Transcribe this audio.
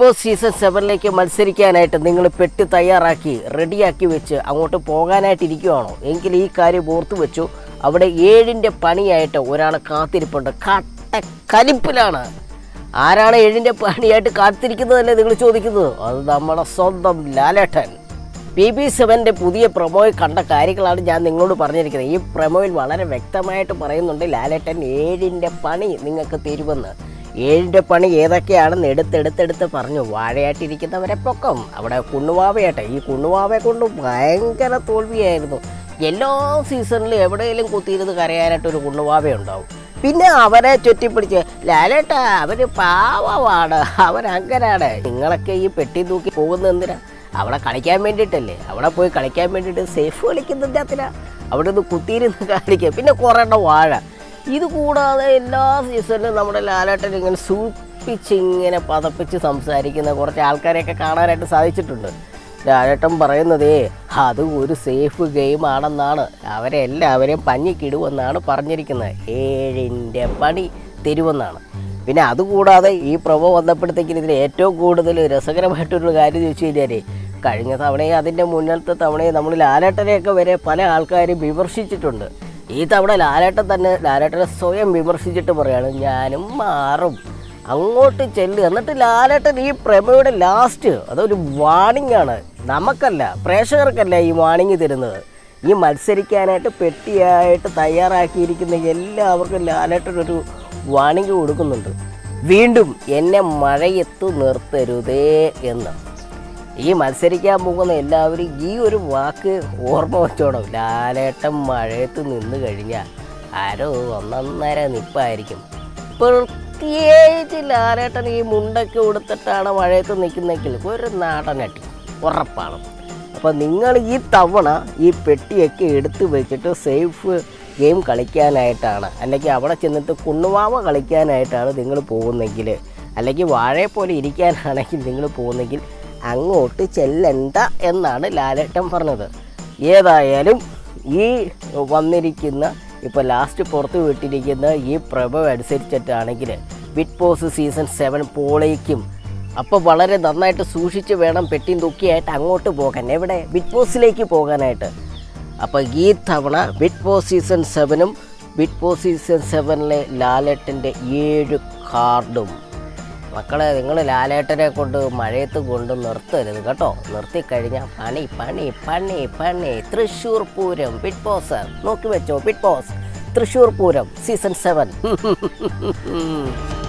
Boss season സെവനിലേക്ക് മത്സരിക്കാനായിട്ട് നിങ്ങൾ പെട്ടി തയ്യാറാക്കി റെഡിയാക്കി വെച്ച് അങ്ങോട്ട് പോകാനായിട്ട് ഇരിക്കുവാണോ എങ്കിൽ ഈ കാര്യം ഓർത്തു വെച്ചു. അവിടെ ഏഴിന്റെ പണിയായിട്ട് ഒരാൾ കാത്തിരിപ്പുണ്ട്. കട്ട കലിപ്പിലാണ് ആരാണ് ഏഴിന്റെ പണിയായിട്ട് കാത്തിരിക്കുന്നതല്ലേ നിങ്ങൾ ചോദിക്കുന്നത്? അത് നമ്മുടെ സ്വന്തം ലാലേട്ടൻ. പി ബി സെവന്റെ പുതിയ പ്രൊമോയിൽ കണ്ട കാര്യങ്ങളാണ് ഞാൻ നിങ്ങളോട് പറഞ്ഞിരിക്കുന്നത്. ഈ പ്രമോയിൽ വളരെ വ്യക്തമായിട്ട് പറയുന്നുണ്ട് ലാലേട്ടൻ ഏഴിന്റെ പണി നിങ്ങൾക്ക് തരുമെന്ന്. ഏഴിന്റെ പണി ഏതൊക്കെയാണെന്ന് എടുത്തെടുത്തെടുത്ത് പറഞ്ഞു. വാഴയായിട്ടിരിക്കുന്നവരെ പൊക്കം. അവിടെ കുണ്ണുവാവയാട്ടെ. ഈ കുണ്ണുവാവയെ കൊണ്ട് ഭയങ്കര തോൽവിയായിരുന്നു. എല്ലാ സീസണിലും എവിടെയെങ്കിലും കുത്തിയിരുന്ന് കരയാനായിട്ട് ഒരു കുണ്ണുവാവ ഉണ്ടാവും. പിന്നെ അവരെ ചുറ്റിപ്പിടിച്ച് ലാലേട്ട അവർ പാവമാണ്. അവൻ അങ്ങനാണ് നിങ്ങളൊക്കെ ഈ പെട്ടി തൂക്കി പോകുന്ന എന്തിനാ? അവിടെ കളിക്കാൻ വേണ്ടിയിട്ടല്ലേ? അവിടെ പോയി കളിക്കാൻ വേണ്ടിയിട്ട് സേഫ് കളിക്കുന്നതിന്റെ അതിനാ അവിടെ നിന്ന് കുത്തിയിരുന്ന് കളിക്കുക പിന്നെ കുറേ എണ്ണം വാഴ. ഇത് കൂടാതെ എല്ലാ സീസണിലും നമ്മുടെ ലാലേട്ടൻ ഇങ്ങനെ സൂപ്പിച്ച് ഇങ്ങനെ പതപ്പിച്ച് സംസാരിക്കുന്ന കുറച്ച് ആൾക്കാരെയൊക്കെ കാണാനായിട്ട് സാധിച്ചിട്ടുണ്ട്. ലാലേട്ടൻ പറയുന്നതേ അത് ഒരു സേഫ് ഗെയിം ആണെന്നാണ്. അവരെല്ലാവരെയും പഞ്ഞിക്കിടുമെന്നാണ് പറഞ്ഞിരിക്കുന്നത്. ഏഴിന്റെ പണി തരുമെന്നാണ്. പിന്നെ അതുകൂടാതെ ഈ പ്രഭ വന്നപ്പോഴത്തേക്കിന് ഇതിൽ ഏറ്റവും കൂടുതൽ രസകരമായിട്ടൊരു കാര്യം ചോദിച്ചു കഴിഞ്ഞാൽ കഴിഞ്ഞ തവണയും അതിന്റെ മുന്നത്തെ തവണയും നമ്മൾ ലാലേട്ടനെയൊക്കെ വരെ പല ആൾക്കാരും വിമർശിച്ചിട്ടുണ്ട്. ഈ തവണ ലാലേട്ടൻ തന്നെ ലാലേട്ടനെ സ്വയം വിമർശിച്ചിട്ട് പറയാണ് ഞാനും മാറും. അങ്ങോട്ട് ചെല്ലുക എന്നിട്ട് ലാലേട്ടൻ ഈ പ്രമയുടെ ലാസ്റ്റ് അതൊരു വാണിംഗ് ആണ്. നമുക്കല്ല പ്രേക്ഷകർക്കല്ല ഈ വാണിംഗ് തരുന്നത്. ഈ മത്സരിക്കാനായിട്ട് പെട്ടിയായിട്ട് തയ്യാറാക്കിയിരിക്കുന്ന എല്ലാവർക്കും ലാലേട്ടൻ ഒരു വാണിംഗ് കൊടുക്കുന്നുണ്ട്. വീണ്ടും എന്നെ മഴയെത്തു നിർത്തരുതേ എന്ന്. ഈ മത്സരിക്കാൻ പോകുന്ന എല്ലാവരും ഈ ഒരു വാക്ക് ഓർമ്മ വെച്ചോണം. ലാലേട്ടൻ മഴയത്ത് നിന്ന് കഴിഞ്ഞാൽ ആരോ ഒന്നൊന്നര നിപ്പായിരിക്കും. പ്രത്യേകിച്ച് ലാലേട്ടൻ ഈ മുണ്ടൊക്കെ ഉടുത്തിട്ടാണ് മഴയത്ത് നിൽക്കുന്നെങ്കിൽ ഒരു നാടനട്ടി ഉറപ്പാണ്. അപ്പോൾ നിങ്ങൾ ഈ തവണ ഈ പെട്ടിയൊക്കെ എടുത്തു വെച്ചിട്ട് സേഫ് ഗെയിം കളിക്കാനായിട്ടാണ്. അല്ലെങ്കിൽ അവിടെ ചെന്നിട്ട് കുണ്ണുവാവ കളിക്കാനായിട്ടാണ് നിങ്ങൾ പോകുന്നെങ്കിൽ. അല്ലെങ്കിൽ വാഴയെ പോലെ ഇരിക്കാനാണെങ്കിൽ നിങ്ങൾ പോകുന്നെങ്കിൽ അങ്ങോട്ട് ചെല്ലണ്ട എന്നാണ് ലാലേട്ടൻ പറഞ്ഞത്. ഏതായാലും ഈ വന്നിരിക്കുന്ന ഇപ്പോൾ ലാസ്റ്റ് പുറത്ത് വിട്ടിരിക്കുന്ന ഈ പ്രഭവം അനുസരിച്ചിട്ടാണെങ്കിൽ ബിഗ് ബോസ് സീസൺ സെവൻ പോളേക്കും. അപ്പോൾ വളരെ നന്നായിട്ട് സൂക്ഷിച്ച് വേണം പെട്ടിയും തൂക്കിയായിട്ട് അങ്ങോട്ട് പോകാൻ. എവിടെ? ബിഗ് ബോസിലേക്ക് പോകാനായിട്ട്. അപ്പോൾ ഈ തവണ ബിഗ് ബോസ് സീസൺ സെവനും ബിഗ് ബോസ് സീസൺ സെവനിലെ ലാലേട്ടന്റെ ഏഴ് കാർഡും മക്കളെ നിങ്ങൾ ലാലേട്ടനെ കൊണ്ട് മഴയത്ത് കൊണ്ട് നിർത്തരുത് കേട്ടോ. നിർത്തിക്കഴിഞ്ഞാൽ പണി പണി പണി പണി. തൃശ്ശൂർ പൂരം ബിഗ് ബോസ് നോക്കി വെച്ചോ Bigg Boss Thrissur Pooram season seven